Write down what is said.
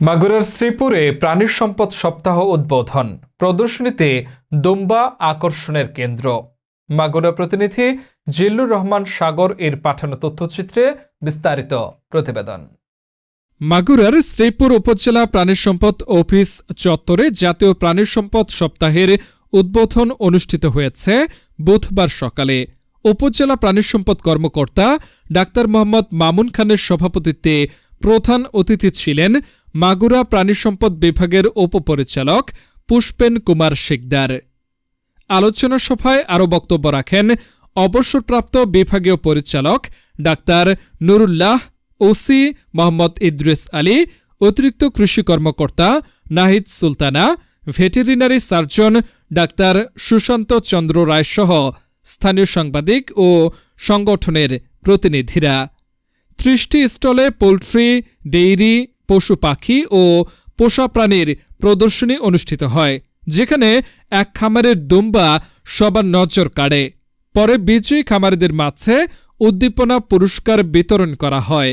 মাগুরার শ্রীপুরে প্রাণী সম্পদ সপ্তাহ উদ্বোধন। প্রদর্শনীতে দুম্বা আকর্ষণের কেন্দ্র। মাগুরা প্রতিনিধি জিল্লুর রহমান সাগর এর পাঠানো তথ্যচিত্রে বিস্তারিত প্রতিবেদন। মাগুরার শ্রীপুর উপজেলা প্রাণী সম্পদ অফিস চত্বরে জাতীয় প্রাণী সম্পদ সপ্তাহের উদ্বোধন অনুষ্ঠিত হয়েছে বুধবার সকালে। উপজেলা প্রাণী সম্পদ কর্মকর্তা ডাক্তার মোহাম্মদ মামুন খানের সভাপতিত্বে প্রধান অতিথি ছিলেন মাগুরা প্রাণী সম্পদ বিভাগের উপপরিচালক পুষ্পেন কুমার শিকদার। আলোচনা সভায় আরও বক্তব্য রাখেন অবসরপ্রাপ্ত বিভাগীয় পরিচালক ডাক্তার নুরুল্লাহ ওসি মোহাম্মদ ইদ্রিস আলী, অতিরিক্ত কৃষি কর্মকর্তা নাহিদ সুলতানা, ভেটেরিনারি সার্জন ডাক্তার সুশান্ত চন্দ্র রায় সহ স্থানীয় সাংবাদিক ও সংগঠনের প্রতিনিধিরা। ত্রিশটি স্টলে পোলট্রি, ডেইরি পশু পাখি ও পোষা প্রাণীর প্রদর্শনী অনুষ্ঠিত হয়, যেখানে এক খামারের দুম্বা সবার নজর কাড়ে। পরে বিজয়ী খামারিদের মাঝে উদ্দীপনা পুরস্কার বিতরণ করা হয়।